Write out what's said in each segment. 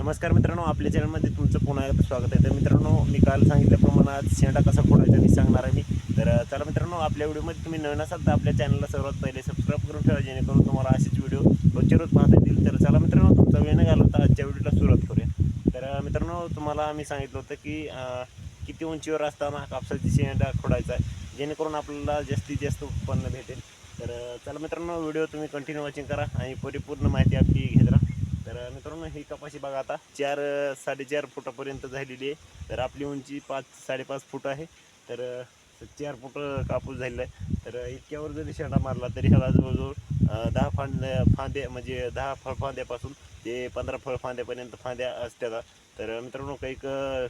नमस्कार मित्रांनो आपल्या चॅनलमध्ये तुमचं पुन्हा एकदा स्वागत आहे. तर मित्रांनो मी काल सांगितल्याप्रमाणे आज शेंडा कसा फोडायचा मी सांगणार आहे मी. तर चला मित्रांनो आपल्या व्हिडिओमध्ये तुम्ही नवीन असाल तर आपल्या चॅनलला सर्वात पहिले सबस्क्राईब करून ठेवा जेणेकरून तुम्हाला असेच व्हिडिओ रोजच्या रोज पाहता येतील. तर चला मित्रांनो तुमचा वेळ न घालवता आजच्या व्हिडिओला सुरुवात करूया. तर मित्रांनो तुम्हाला आम्ही सांगितलं होतं की किती उंचीवर असताना कापसाची शेंडा खोडायचा आहे जेणेकरून आपल्याला जास्तीत जास्त उत्पन्न भेटेल. तर चला मित्रांनो व्हिडिओ तुम्ही कंटिन्यू वॉचिंग करा आणि परिपूर्ण माहिती आपली घेत राहा. तर मित्रांनो ही कपाशी बघा आता. चार साडेचार फुटापर्यंत झालेली आहे. तर आपली उंची पाच साडेपाच फूट आहे. तर चार फूट कापूस झालेला आहे. तर इतक्यावर जरी शेंडा मारला तरी ह्याला जवळजवळ दहा फांद्या फांद्या म्हणजे दहा फळफांद्यापासून ते पंधरा फळफांद्यापर्यंत फांद्या असतात. तर मित्रांनो काही क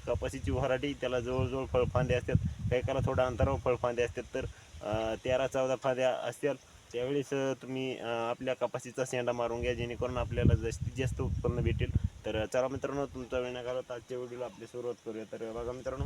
कपाशीची व्हरायटी त्याला जवळजवळ फळफांदे असतात. काही काला थोडा अंतरावर फळफांदे असतात. तर तेरा चौदा फांद्या असतात. त्यावेळेस तुम्ही आपल्या कपाशीचा शेंडा मारून घ्या जेणेकरून आपल्याला जास्तीत जास्त उत्पन्न भेटेल. तर चला मित्रांनो तुमचा वेळ न आजच्या व्हिडिओला आपली सुरुवात करूया. तर बघा मित्रांनो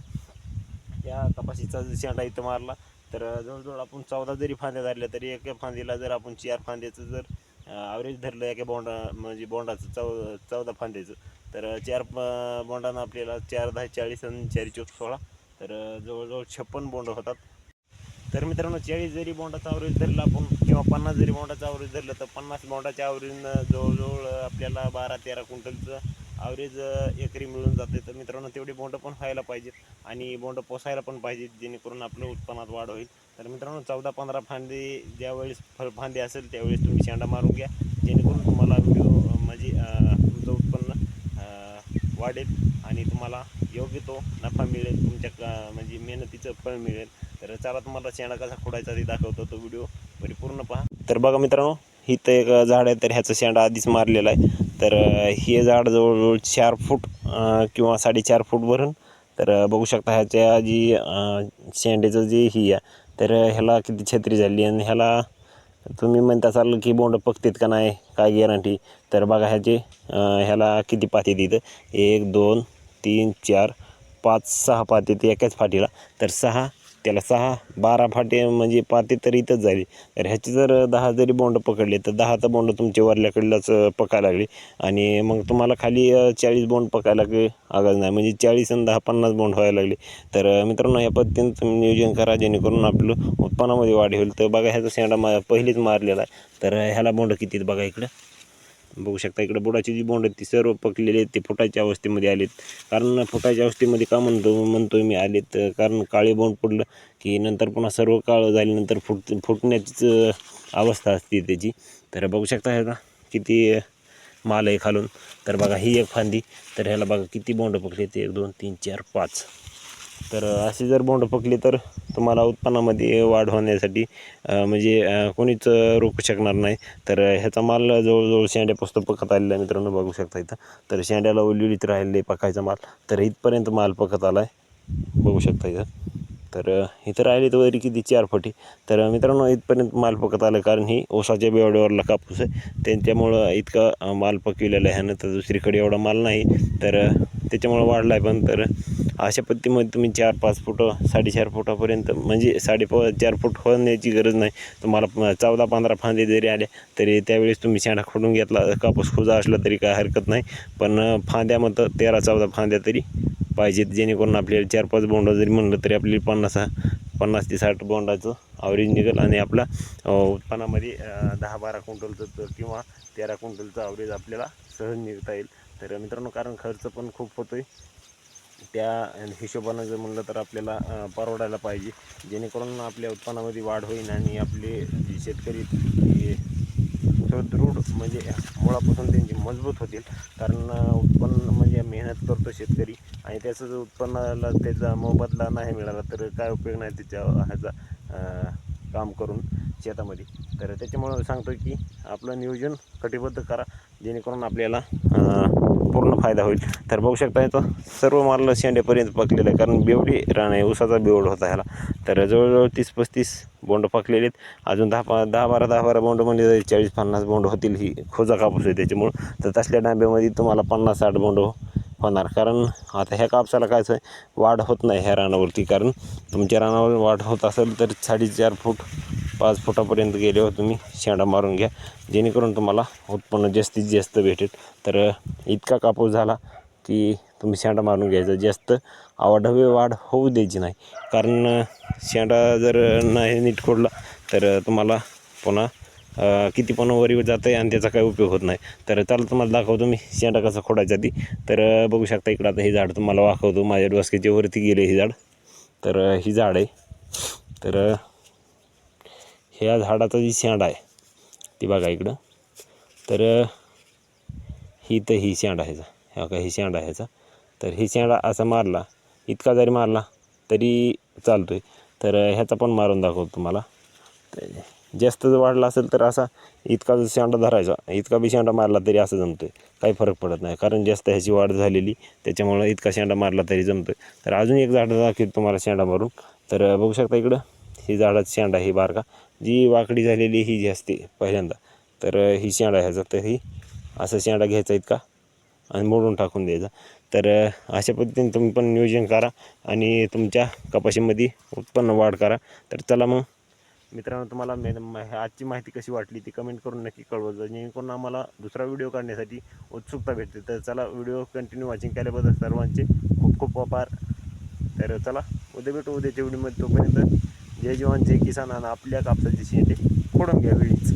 या कपाशीचा जर शेंडा इथं मारला तर जवळजवळ आपण चौदा जरी फांद्या धरल्या तरी एका फांदीला जर आपण चार फांद्याचं जर ॲव्हरेज धरलं एका बोंडा म्हणजे बोंडाचं चौ चौदा फांद्याचं तर चार बोंडानं आपल्याला चार दहा चाळीस आणि चारी चौक सोळा तर जवळजवळ छप्पन बोंड होतात. तर मित्रांनो चाळीस जरी बोंडाचा आवरेज धरला आपण किंवा पन्नास जरी बोंडाचा आवरेज धरलं तर पन्नास बोंडाच्या आवरेजनं जवळजवळ आपल्याला बारा तेरा क्विंटलचं आवरेज एकरी मिळून जाते. तर मित्रांनो तेवढी बोंड पण व्हायला पाहिजेत आणि बोंड पोसायला पण पाहिजेत जेणेकरून आपलं उत्पन्नात वाढ होईल. तर मित्रांनो चौदा पंधरा फांदे ज्यावेळेस फळफांदे असेल त्यावेळेस तुम्ही शेंडा मारून घ्या. जेणेकरून तुम्हाला व्हिडिओ म्हणजे तुमचं उत्पन्न वाढेल आणि तुम्हाला योग्य तो नफा मिळेल तुमच्या का म्हणजे मेहनतीचं फळ मिळेल. तर चला तुम्हाला शेंडा कसा खोडायचा ते दाखवतो तो व्हिडिओ परिपूर्ण पहा. तर बघा मित्रांनो ही तर एक झाड आहे तर ह्याचं शेंडा आधीच मारलेला आहे. तर हे झाड जवळजवळ चार फूट किंवा साडेचार फूट भरून तर बघू शकता ह्याच्या जी शेंड्याचं जे ही आहे तर ह्याला किती छत्री झाली आणि ह्याला तुम्ही म्हणता असाल की बोंड पकतात का नाही काय गॅरंटी तर बघा ह्याचे ह्याला किती पाती तिथं एक दोन तीन चार पाच सहा पाते ते एकाच फाटीला. तर सहा त्याला सहा बारा फाटे म्हणजे पाते तर इथंच झाली. तर ह्याचे जर दहा जरी बोंड पकडले तर दहा तर बोंड तुमच्या वरल्याकडलाच पकायला लागले. आणि मग तुम्हाला खाली चाळीस बोंड पकायला लागले. आगाज नाही म्हणजे चाळीस आणि दहा पन्नास बोंड व्हायला लागले. तर मित्रांनो या पद्धतीने तुम्ही नियोजन करा जेणेकरून आपलं उत्पन्नामध्ये वाढ होईल. तर बघा ह्याचा शेंडा मा पहिलीच मारलेला आहे. तर ह्याला बोंड किती आहेत बघा इकडं. बघू शकता इकडे बुडाची जी बोंड आहेत ती सर्व पकलेली आहेत ते फुटाच्या अवस्थेमध्ये आलेत. कारण फुटाच्या अवस्थेमध्ये का म्हणतो म्हणतो मी आलेत? कारण काळे बोंड पडलं की नंतर पुन्हा सर्व काळं झाल्यानंतर फुट फुटण्याचीच अवस्था असते त्याची. तर बघू शकता ह्याचा किती माल आहे खालून. तर बघा ही एक फांदी. तर ह्याला बघा किती बोंड पकडली ते एक दोन तीन चार पाच. तर अशी जर बोंड पकली तर तुम्हाला उत्पन्नामध्ये वाढ होण्यासाठी म्हणजे कोणीच रोखू शकणार नाही. तर ह्याचा माल जवळजवळ शेंड्या पुस्तक पकत आलेला आहे मित्रांनो बघू शकता इथं. तर शेंड्याला ओलिवलीत राहिले पकायचा माल. तर इथपर्यंत माल पकत आला आहे बघू शकता इथं. तर इथं राहिले तर वरी किती? चार फटी. तर मित्रांनो इथपर्यंत माल पकत आलं कारण ही ओसाच्या बेवड्यावरला कापूस आहे. त्यांच्यामुळं इतका माल पकविलेला आहे. ह्यानं तर दुसरीकडे एवढा माल नाही. तर त्याच्यामुळं वाढला आहे पण. तर अशा पद्धतीमध्ये तुम्ही चार पाच फूट साडेचार फुटापर्यंत म्हणजे साडे चार फूट होण्याची गरज नाही. तुम्हाला चौदा पंधरा फांदे जरी आले तरी त्यावेळेस तुम्ही शेंडा खोडून घेतला कापूस खुजा असला तरी काय हरकत नाही. पण अं, फांद्या मग तेरा चौदा फांद्या तरी पाहिजेत. जेणेकरून आपल्याला चार पाच बोंड जरी म्हणलं तरी आपल्याला पन्नास पन्नास ते साठ बोंडाचं आवरेज निघेल. आणि आपला उत्पन्नामध्ये दहा बारा क्विंटलचं तर किंवा तेरा क्विंटलचं आवरेज आपल्याला सहज निघता येईल. तर मित्रांनो कारण खर्च पण खूप होतो आहे त्या हिशोबानं जर म्हणलं तर आपल्याला परवडायला पाहिजे. जेणेकरून आपल्या उत्पन्नामध्ये वाढ होईल आणि आपले जे शेतकरी सुदृढ म्हणजे मुळापासून त्यांची मजबूत होतील. कारण उत्पन्न म्हणजे मेहनत करतो शेतकरी आणि त्याचं जर उत्पन्नाला त्याचा मोबदला नाही मिळाला तर काय उपयोग नाही त्याच्या ह्याचा काम करून शेतामध्ये. तर त्याच्यामुळं सांगतो की आपलं नियोजन कटिबद्ध करा जेणेकरून आपल्याला पूर्ण फायदा होईल. तर बघू शकता येतं सर्व माल शेंड्यापर्यंत पकलेलं आहे कारण बेवडी रान आहे उसाचा बेवड होता ह्याला. तर जवळजवळ तीस पस्तीस बोंड पकलेले आहेत. अजून दहा पा दहा बारा दहा बारा बोंड म्हणजे चाळीस पन्नास बोंड होतील ही खोजा कापूस आहे त्याच्यामुळं. तर तसल्या डांब्यामध्ये तुम्हाला पन्नास साठ बोंड होणार. कारण आता ह्या कापसाला कायच आहे वाढ होत नाही ह्या रानावरती. कारण तुमच्या रानावर वाढ होत असेल तर साडेचार फूट पाच फुटापर्यंत गेल्यावर हो तुम्ही. शेंडा मारून घ्या. जेणेकरून तुम्हाला उत्पन्न जास्तीत जास्त भेटेल. तर इतका कापूस झाला की तुम्ही शेंडा मारून घ्यायचा. जास्त आवाढव्य वाढ होऊ द्यायची नाही. कारण शेंडा जर नाही नीट खोडला तर तुम्हाला पुन्हा किती पण वरी जातं आहे आणि त्याचा काही उपयोग होत नाही. तर चला तुम्हाला दाखवतो मी शेंडा कसा खोडायचा ती तर बघू शकता इकडं आता हे झाड तुम्हाला वाखवतो माझ्या डोसक्याच्या वरती गेले हे झाड. तर ही झाड आहे. तर ह्या झाडाचा जी शेंडा आहे ती बघा इकडं. तर ही तर ही शेंडा ह्याचा. ह्या का ही शेंडा ह्याचा. तर ही शेंडा असा मारला इतका जरी मारला तरी चालतो आहे तर ह्याचा पण मारून दाखवतो तुम्हाला. तर जास्त जर वाढला असेल तर असा इतका जर शेंडा धरायचा इतका बी शेंडा मारला तरी असं जमतो आहे काही फरक पडत नाही. कारण जास्त ह्याची वाढ झालेली त्याच्यामुळं इतका शेंडा मारला तरी जमतो आहे तर अजून एक झाड दाखवतो तुम्हाला शेंडा मारून. तर बघू शकता इकडं. ही झाडात शेंडा ही बारका. जी वाकडी झालेली ही जी असते पहिल्यांदा तर ही शेंडा ह्याचा तर ही असं शेंडा घ्यायचा इतका आणि मोडून टाकून द्यायचा. तर अशा पद्धतीने तुम्ही पण नियोजन करा आणि तुमच्या कपाशीमध्ये उत्पन्न वाढ करा. तर चला मग. मित्रांनो तुम्हाला मे आजची माहिती कशी वाटली ती कमेंट करून नक्की कळवत जा जेणेकरून आम्हाला दुसरा व्हिडिओ काढण्यासाठी उत्सुकता भेटते. तर चला व्हिडिओ कंटिन्यू वॉचिंग केल्याबद्दल सर्वांचे खूप खूप आभार. तर चला उद्या भेटू. उद्याच्या व्हिडिओमध्ये तोपर्यंत जय जवान जय किसान आणि आपल्या कापसाची शेंडे फोडून घ्या वेळीच.